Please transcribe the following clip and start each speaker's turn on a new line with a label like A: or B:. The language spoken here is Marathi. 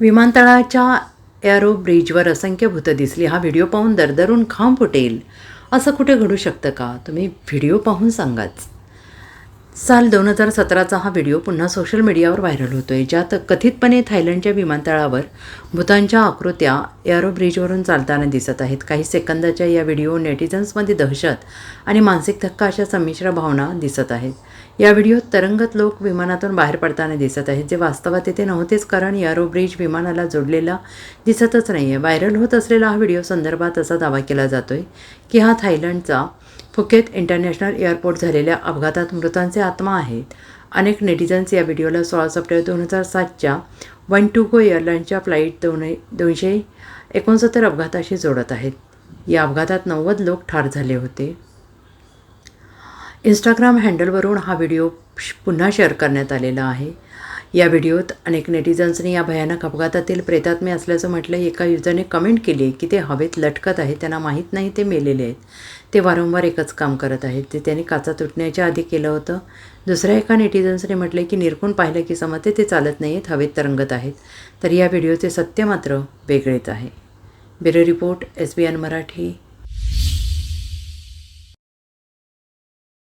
A: विमानतळाच्या एअरो ब्रिजवर असंख्य भूतं दिसली. हा व्हिडिओ पाहून दरदरून खांब फुटेल. असं कुठे घडू शकतं का? तुम्ही व्हिडिओ पाहून सांगाच. साल दोन हजार सतराचा हा व्हिडिओ पुन्हा सोशल मीडियावर व्हायरल होतो आहे ज्यात कथितपणे थायलंडच्या विमानतळावर भूतांच्या आकृत्या एअरो ब्रिजवरून चालताना दिसत आहेत. काही सेकंदाच्या या व्हिडिओ नेटिझन्समध्ये दहशत आणि मानसिक धक्का अशा संमिश्र भावना दिसत आहेत. या व्हिडिओत तरंगत लोक विमानातून बाहेर पडताना दिसत आहेत जे वास्तवात येथे नव्हतेच कारण एअरो ब्रिज विमानाला जोडलेला दिसतच नाही आहे व्हायरल होत असलेला हा व्हिडिओ संदर्भात असा दावा केला जातोय की हा थायलंडचा फुकेत इंटरनॅशनल एअरपोर्ट झालेल्या अपघातात मृतांचे आत्मा आहेत. अनेक नेटिझन्स या व्हिडिओला सोळा सप्टेंबर दोन हजार सातच्या वन टू गो एअरलाईनच्या फ्लाईट दोन दोनशे एकोणसत्तर अपघाताशी जोडत आहेत. या अपघातात नव्वद लोक ठार झाले होते. इंस्टाग्राम हँडलवरून हा व्हिडिओ श- पुन्हा शेअर करण्यात आलेला आहे. या व्हिडिओत अनेक नेटिझन्सनी या भयानक अपघातातील प्रेतात्मे असल्याचं म्हटलं एका युजरने कमेंट केली की ते हवेत लटकत आहेत त्यांना माहीत नाही ते मेलेले आहेत. ते वारंवार एकच काम करत आहेत. ते त्यांनी काचा तुटण्याच्या आधी केलं होतं. दुसऱ्या एका नेटिझन्सने म्हटलं की निरखून पाहिलं की समजते ते चालत नाही आहेत हवेत तरंगत आहेत. तर या व्हिडिओचे सत्य मात्र वेगळेच आहे. Bureau report S B N Marathi.